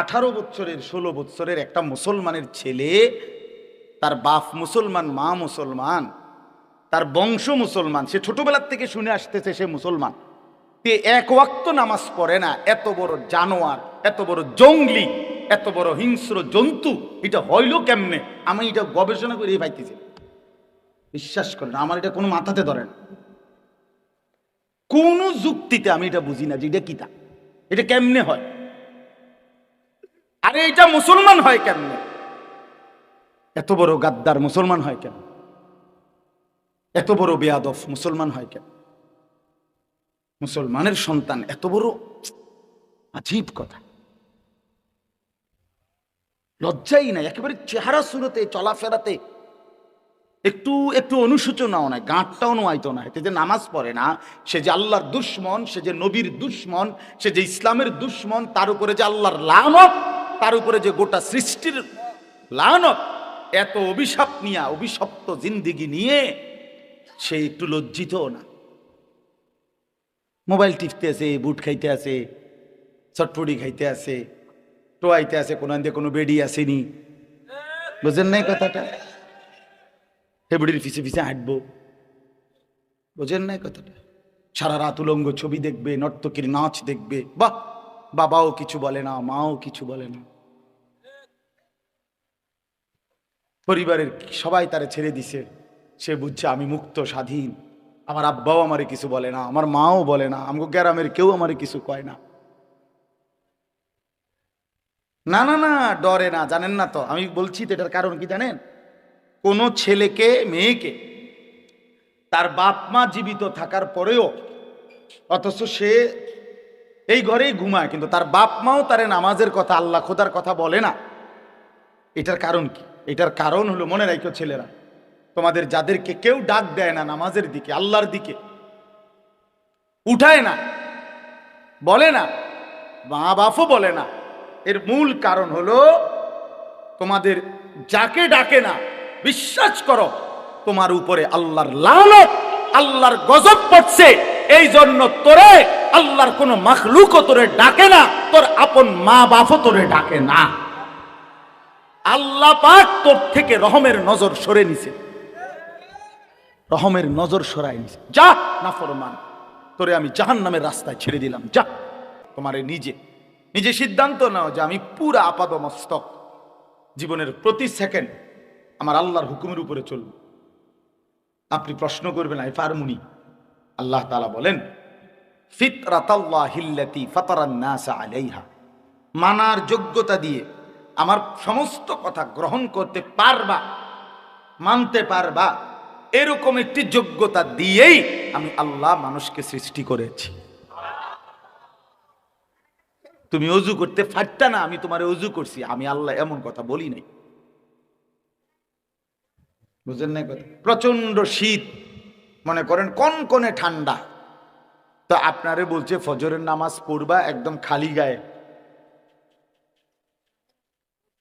আঠারো বছরের ষোলো বছরের একটা মুসলমানের ছেলে, তার বাপ মুসলমান, মা মুসলমান, তার বংশ মুসলমান, সে ছোটবেলার থেকে শুনে আসতেছে সে মুসলমান। সে এক ওয়াক্ত নামাজ পড়ে না, এত বড় জানোয়ার, এত বড় জঙ্গলি, এত বড় হিংস্র জন্তু, এটা হইল কেমনে? আমি এটা গবেষণা করে পাইতেছি। বিশ্বাস করেন, আমার এটা কোনো মাথাতে ধরে না। কোন যুক্তিতে আমি এটা বুঝি না যে এটা কিতা এটা কেমনে হয়? আরে এটা মুসলমান হয় কেমনে? এত বড় গাদ্দার মুসলমান হয় কেন এত বড় বেয়াদফ মুসলমান হয় কেন মুসলমানের সন্তান এত বড় আজীব কথা। লজ্জাই নাই, একেবারে চেহারা সুরতে, চলাফেরাতে একটু একটু অনুশোচনাও নাই, গাঁটটাও নোয়াইতো না এতে যে নামাজ পড়ে না, সে যে আল্লাহর দুশ্মন, সে যে নবীর দুশ্মন, সে যে ইসলামের দুশ্মন, তার উপরে যে আল্লাহর লানত তার উপরে যে গোটা সৃষ্টির লানত, এত অভিশাপ নিয়ে, অভিশপ্ত জিন্দিগি নিয়ে সে একটু লজ্জিত না। মোবাইল টিপতে আছে, বুট খাইতে আছে চটপটি খাইতে আছে, টোয়াইতে আছে, কোনো দিয়ে কোনো বেডি আসেনি। বুঝেন নাই কথাটা? হেবড়ির পিছে পিছে হাঁটবো। বোঝেন নাই কথাটা? সারা রাত উলঙ্গ ছবি দেখবে, নর্তকীর নাচ দেখবে, বাহ! বাবাও কিছু বলে না, মাও কিছু বলে না। পরিবারের সবাই তারে ছেড়ে দিছে। সে বুঝছে আমি মুক্ত, স্বাধীন। আমার আব্বাও আমারে কিছু বলে না, আমার মাও বলে না, আমগো গ্রামের কেউ আমারে কিছু কয় না। না না না, ডরে না, জানেন না তো, আমি বলছি তো এটার কারণ কি জানেন? কোনো ছেলেকে, মেয়েকে তার বাপ মা জীবিত থাকার পরেও অথচ সে এই ঘরেই ঘুমায়, কিন্তু তার বাপ মাও তারে নামাজের কথা, আল্লাহ খোদার কথা বলে না। এটার কারণ কি? এটার কারণ হলো, মনে রাখো ছেলেরা, তোমাদের যাদেরকে কেউ ডাক দেয় না নামাজের দিকে, আল্লাহর দিকে, উঠায় না, বলে না মা বাপও বলে না। এর মূল কারণ হলো, তোমাদের যাকে ডাকে না, বিশ্বাস করো, তোমার উপরে আল্লাহর লালত আল্লাহর গজব পড়ছে। এই জন্য তোরে আল্লাহর কোন মাখলুকও তোরে ডাকে না, তোর আপন মা বাপও তোরে ডাকে না। আল্লাহ পাক তোর থেকে রহমের নজর সরে নিছে। রহমের নজর সরাই নিছে। যা, না ফরমান। তোরে আমি জাহান নামের রাস্তায় ছেড়ে দিলাম, যা। তোমারে নিজে নিজে সিদ্ধান্ত নাও যে আমি পুরা আপাদ মস্তক জীবনের প্রতি সেকেন্ড আমার আল্লাহর হুকুমের উপরে চলব। আপনি প্রশ্ন করবেন আই ফারমুনি আল্লাহ তালা বলেন আলাইহা। মানার যোগ্যতা দিয়ে আমার সমস্ত কথা গ্রহণ করতে পারবা, মানতে পারবা, এরকম একটি যোগ্যতা দিয়েই আমি আল্লাহ মানুষকে সৃষ্টি করেছি। তুমি অজু করতে পারতা না, আমি তোমার অজু করছি, আমি আল্লাহ এমন কথা বলি নাই। বুঝলেন না কথা? প্রচণ্ড শীত। মনে করেন, কন কনে ঠান্ডা? তো আপনারে বলছে, ফজরের নামাজ পড়বা একদম খালি গায়ে।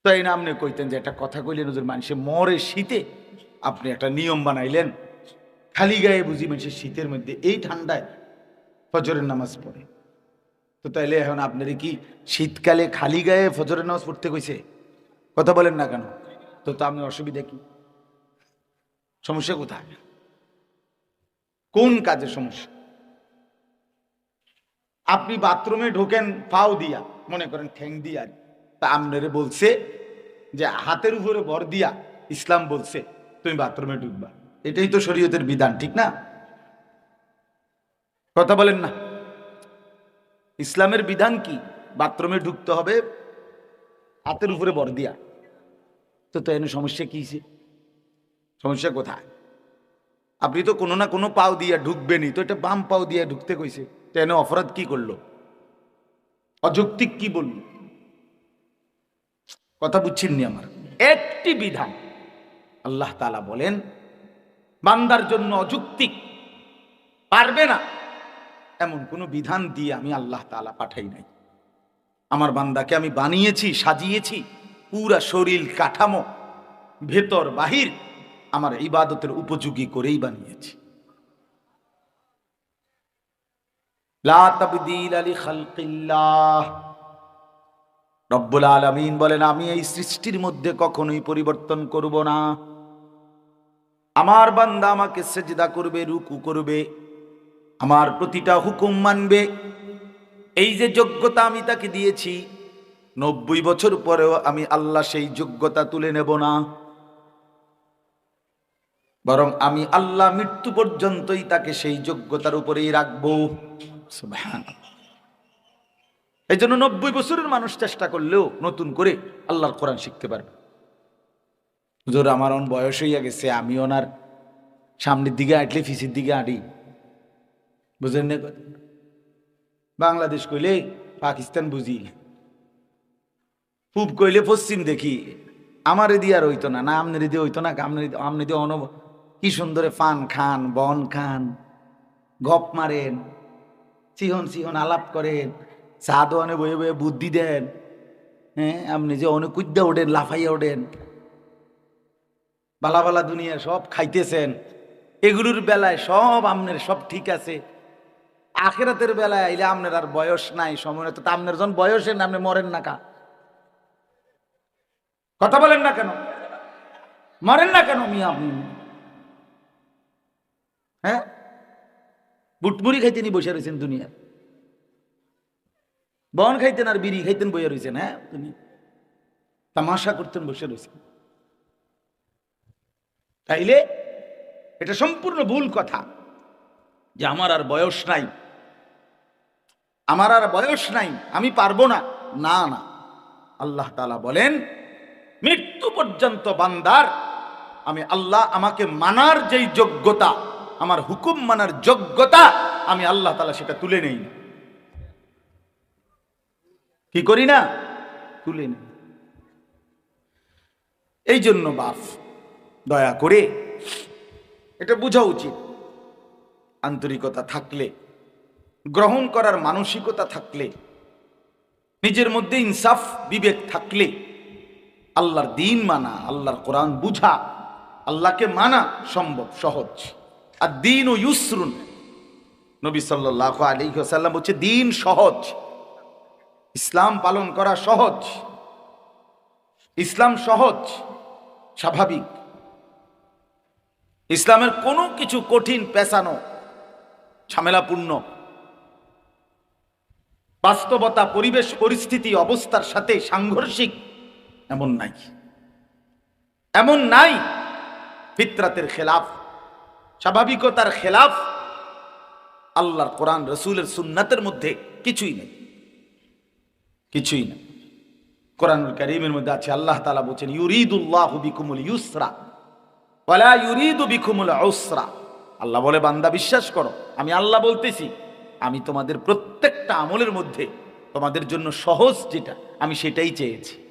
তো এই নামনে কইতেন যে, একটা কথা কইলেন ওদের মানুষে মরে শীতে আপনি একটা নিয়ম বানাইলেন। খালি গায়ে বুঝি মানুষের শীতের মধ্যে এই ঠান্ডায় ফজরের নামাজ পড়ে। তো তাইলে এখন আপনার কি শীতকালে খালি গায়ে ফজরের নামাজ পড়তে কইছে? কথা বলেন না কেন? তো তো আপনি অসুবিধা কি? সমস্যা কোথায়? কোন কাজে সমস্যা? আপনি বাথরুমে ঢোকেন পাও দিয়া, মনে করেন ঠ্যাং দিয়া। তা আপনারে বলছে যে, হাতের উপরে ভর দিয়া ইসলাম বলছে, তুমি বাথরুমে ঢুকবা। এটাই তো শরীয়তের বিধান, ঠিক না? কথা বলেন না। ইসলামের বিধান কি? বাথরুমে ঢুকতে হবে, হাতের উপরে বর দিয়া। তো তো এনে সমস্যা কি সমস্যা কোথায়? আপনি তো কোনো না কোনো পাও দিয়া ঢুকবেনি তো এটা বাম পাও দিয়া ঢুকতে কইছে। তো এনে অপরাধ কি করল? অযৌক্তিক কি বলল? কথা বুঝছেননি আমার। একটি বিধান আল্লাহ তালা বলেন, বান্দার জন্য অযৌক্তিক। পারবে না। এমন কোনো বিধান দিয়ে আমি আল্লাহ তালা পাঠাই নাই। আমার বান্দাকে আমি বানিয়েছি, সাজিয়েছি, পুরা শরীর কাঠামো, ভেতর বাহির আমার ইবাদতের উপযোগী করেই বানিয়েছি। রব্বুল আলমিন বলেন, আমি এই সৃষ্টির মধ্যে কখনোই পরিবর্তন করব না। আমার বান্দা আমাকে সেজদা করবে, রুকু করবে, আমার প্রতিটা হুকুম মানবে। এই যে যোগ্যতা আমি তাকে দিয়েছি, নব্বই বছর পরেও আমি আল্লাহ সেই যোগ্যতা তুলে নেব না। বরং আমি আল্লাহ মৃত্যু পর্যন্তই তাকে সেই যোগ্যতার উপরেই রাখব। এই জন্য নব্বই বছরের মানুষ চেষ্টা করলেও নতুন করে আল্লাহর কোরআন শিখতে পারবে। হুজুর, আমার অন বয়স হইয়া গেছে, আমি ওনার সামনের দিকে আঁটলে ফিসির দিকে আঁটি। বুঝলেন না বাংলাদেশ কইলে পাকিস্তান বুঝি। পূব কইলে পশ্চিম দেখি। আমার দিয়ে আর হইতো না না আমনের দিয়ে হইতো না আমনের আমনি দিয়ে অনব কি সুন্দরে পান খান, বন খান, গপ মারেন, সিহন সিহন আলাপ করেন চা দোয়ানে বয়ে বয়ে বুদ্ধি দেন হ্যাঁ আপনি যে অনেক কুদ্দা ওঠেন, লাফাইয়া ওঠেন, বালা বালা দুনিয়া সব খাইতেছেন, এগুলোর বেলায় সব আমনের সব ঠিক আছে, আখেরাতের বেলায় আইলে আপনার আর বয়স নাই, সময় তো আপনার যখন বয়সের আপনি মরেন না কা? কথা বলেন না কেন? মরেন না কেন মিয়া? আপনি হ্যাঁ? বুটমুড়ি খাইতেনি বসে রয়েছেন দুনিয়ার। বন খাইতেন আর বিড়ি খাইতেন বসে রয়েছেন হ্যাঁ? তুমি তামাশা করতেন, বসে রয়েছেন তাইলে এটা সম্পূর্ণ ভুল কথা যে আমার আর বয়স নাই। আমার আর বয়স নাই, আমি পারব না। না না। আল্লাহ তালা বলেন, মৃত্যু পর্যন্ত বান্দার, আমি আল্লাহ আমাকে মানার যেই যোগ্যতা আমার হুকুম মানার যোগ্যতা আমি আল্লাহ তালা সেটা তুলে নেই। কি করি না? তুলে নেই। এই জন্য বাপ, দয়া করে এটা বোঝা উচিত। আন্তরিকতা থাকলে, গ্রহণ করার মানসিকতা থাকলে, নিজের মধ্যে ইনসাফ, বিবেক থাকলে, আল্লাহর দিন মানা, আল্লাহর কোরআন বুঝা, আল্লাহকে মানা সম্ভব, সহজ। আর দিন ও ইউসরুন। নবী সাল্লাহ আলী সাল্লাম বলছে, দিন সহজ। ইসলাম পালন করা সহজ। ইসলাম সহজ, স্বাভাবিক। ইসলামের কোনো কিছু কঠিন পেছানো ঝামেলাপূর্ণ। বাস্তবতা, পরিবেশ, পরিস্থিতি, অবস্থার সাথে সাংঘর্ষিক, এমন নাই। এমন নাই ফিতরাতের খেলাফ। স্বাভাবিকতার খেলাফ আল্লাহর কোরআন, রসুলের সুন্নাতের মধ্যে কিছুই নেই। কিছুই নেই। কোরআনুল করিমের মধ্যে আছে, আল্লাহ তালা বলছেন, ইউরিদুল্লাহ বিকুমুল ইউসরা ওয়ালা ইউরিদু বিকুমুল উসরা। আল্লাহ বলে, বান্দা, বিশ্বাস করো, আমি আল্লাহ বলতেছি, আমি তোমাদের প্রত্যেকটা আমলের মধ্যে তোমাদের জন্য সহজ যেটা, আমি সেটাই চেয়েছি।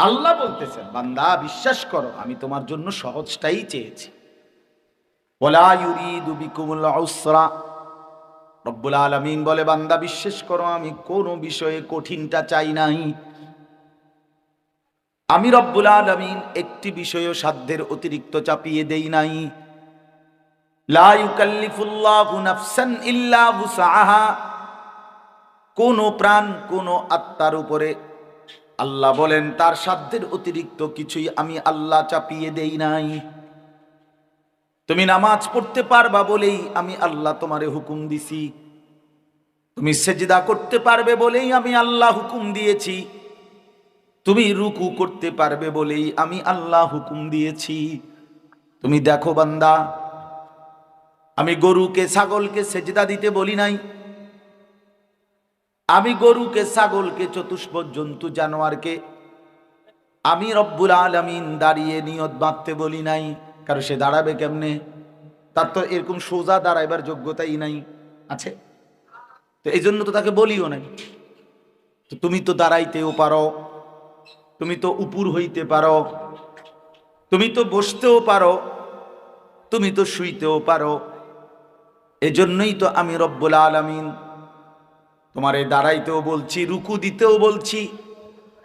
আল্লাহ বলতেছেন, বান্দা, বিশ্বাস করো, আমি তোমার জন্য সহজটাই চেয়েছি। রব্বুল আলমিন বলে, বান্দা, বিশ্বাস করো, আমি কোনো বিষয়ে কঠিনটা চাই নাই। আমি রব্বুল আলমিন একটি বিষয়ও সাধ্যের অতিরিক্ত চাপিয়ে দেই নাই। কোন প্রাণ, কোন আত্মার উপরে আল্লাহ বলেন, তার সাধ্যের অতিরিক্ত কিছুই আমি আল্লাহ চাপিয়ে দেই নাই। তুমি নামাজ পড়তে পারবা বলেই আমি আল্লাহ তোমারে হুকুম দিছি। তুমি সেজদা করতে পারবে বলেই আমি আল্লাহ হুকুম দিয়েছি। তুমি রুকু করতে পারবে বলেই আমি আল্লাহ হুকুম দিয়েছি। তুমি দেখো বান্দা, আমি গরুকে, ছাগলকে সেজদা দিতে বলি নাই। আমি গরুকে, ছাগলকে চতুষ্পদ জন্তু জানোয়ারকে আমি রব্বুল আলমিন দাঁড়িয়ে নিয়ত বাঁধতে বলি নাই। কারণ সে দাঁড়াবে কেমনে? তার তো এরকম সোজা দাঁড়াইবার যোগ্যতাই নাই। আছে? তো এই জন্য তো তাকে বলিও নাই। তো তুমি তো দাঁড়াইতেও পারো, তুমি তো উপুর হইতে পারো, তুমি তো বসতেও পারো, তুমি তো শুইতেও পারো। এজন্যই তো আমি রব্বুল আলমিন তোমারে দাঁড়াইতেও বলছি, রুকু দিতেও বলছি,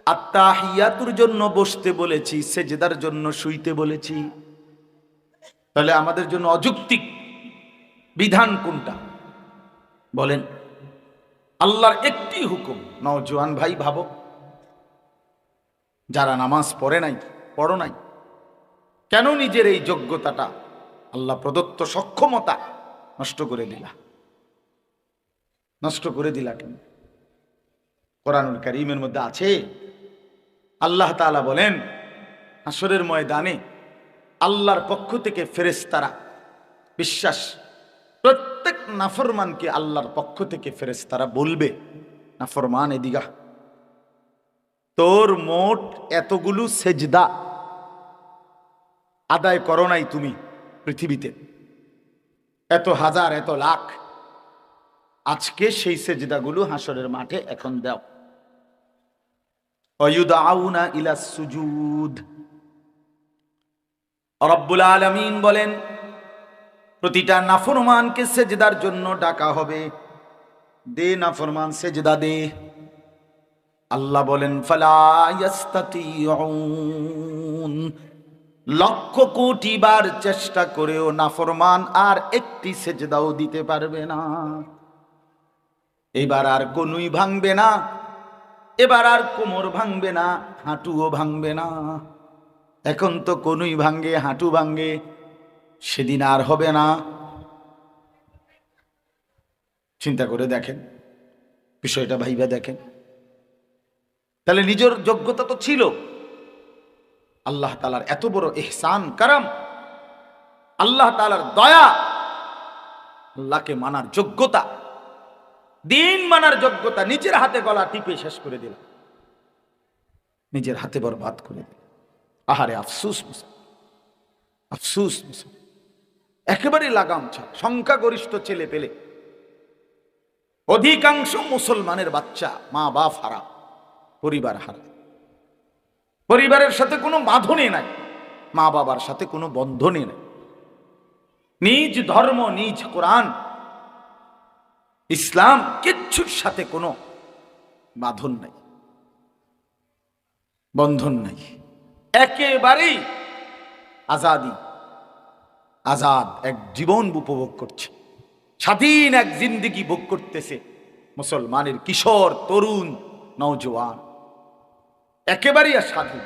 আত্মাহিয়াতুর জন্য বসতে বলেছি, সেজেদার জন্য শুইতে বলেছি। তাহলে আমাদের জন্য অযৌক্তিক বিধান কোনটা? বলেন, আল্লাহর একটি হুকুম, নওজোয়ান ভাই ভাবো, যারা নামাজ পড়ে নাই, পড়ো নাই, কেন নিজের এই যোগ্যতাটা আল্লাহ প্রদত্ত সক্ষমতা নষ্ট করে দিলা? নষ্ট করে দিলা কেন কোরআনুল করিমের মধ্যে আছে, আল্লাহ তাআলা বলেন হাসরের ময়দানে আল্লাহর পক্ষ থেকে ফেরেশতারা বিশ্বাস, প্রত্যেক নাফরমানকে আল্লাহর পক্ষ থেকে ফেরেশতারা বলবে, নাফরমান এদিগা, তোর মোট এতগুলো সেজদা আদায় করো নাই তুমি পৃথিবীতে। এত হাজার, এত লাখ আজকে সেই সেজদাগুলো হাসরের মাঠে এখন দাও। অয়ুদাউনা ইলা সুজুদ। রব্বুল আলামিন বলেন, প্রতিটা নাফরমানকে সেজদার জন্য ডাকা হবে। দে নাফরমান, সেজদা দে। আল্লাহ বলেন লক্ষ কোটি বার চেষ্টা করেও নাফরমান আর একটি সেজদাও দিতে পারবে না। এবার আর কোনুই ভাঙবে না, এবার আর কোমর ভাঙবে না, হাঁটুও ভাঙবে না। এখন তো কোনুই ভাঙ্গে হাঁটু ভাঙ্গে সেদিন আর হবে না। চিন্তা করে দেখেন, বিষয়টা ভাইবা দেখেন। তাহলে নিজের যোগ্যতা তো ছিল। আল্লাহ তালার এত বড় এহসান কারাম। আল্লাহ তালার দয়া, আল্লাহকে মানার যোগ্যতা। দিন মানার যোগ্যতা নিজের হাতে গলা টিপে শেষ করে দিল নিজের হাতে বরবাদ করে আহারে আফসুস আফসুস একেবারে লাগাম ছাড়, সংখ্যাগরিষ্ঠ ছেলে পেলে। অধিকাংশ মুসলমানের বাচ্চা মা, বাপ হারা, পরিবার হারা। পরিবারের সাথে কোনো বাঁধনে নাই মা বাবার সাথে কোনো বন্ধনে নাই। নিজ ধর্ম, নিজ কোরআন ইসলাম কিচ্ছুর সাথে কোনো বাঁধন নাই, বন্ধন নাই। একেবারেই আজাদি, আজাদ, এক জীবন উপভোগ করছে। স্বাধীন এক জিন্দিগি ভোগ করতেছে মুসলমানের কিশোর, তরুণ, নওজোয়ান। একেবারেই স্বাধীন।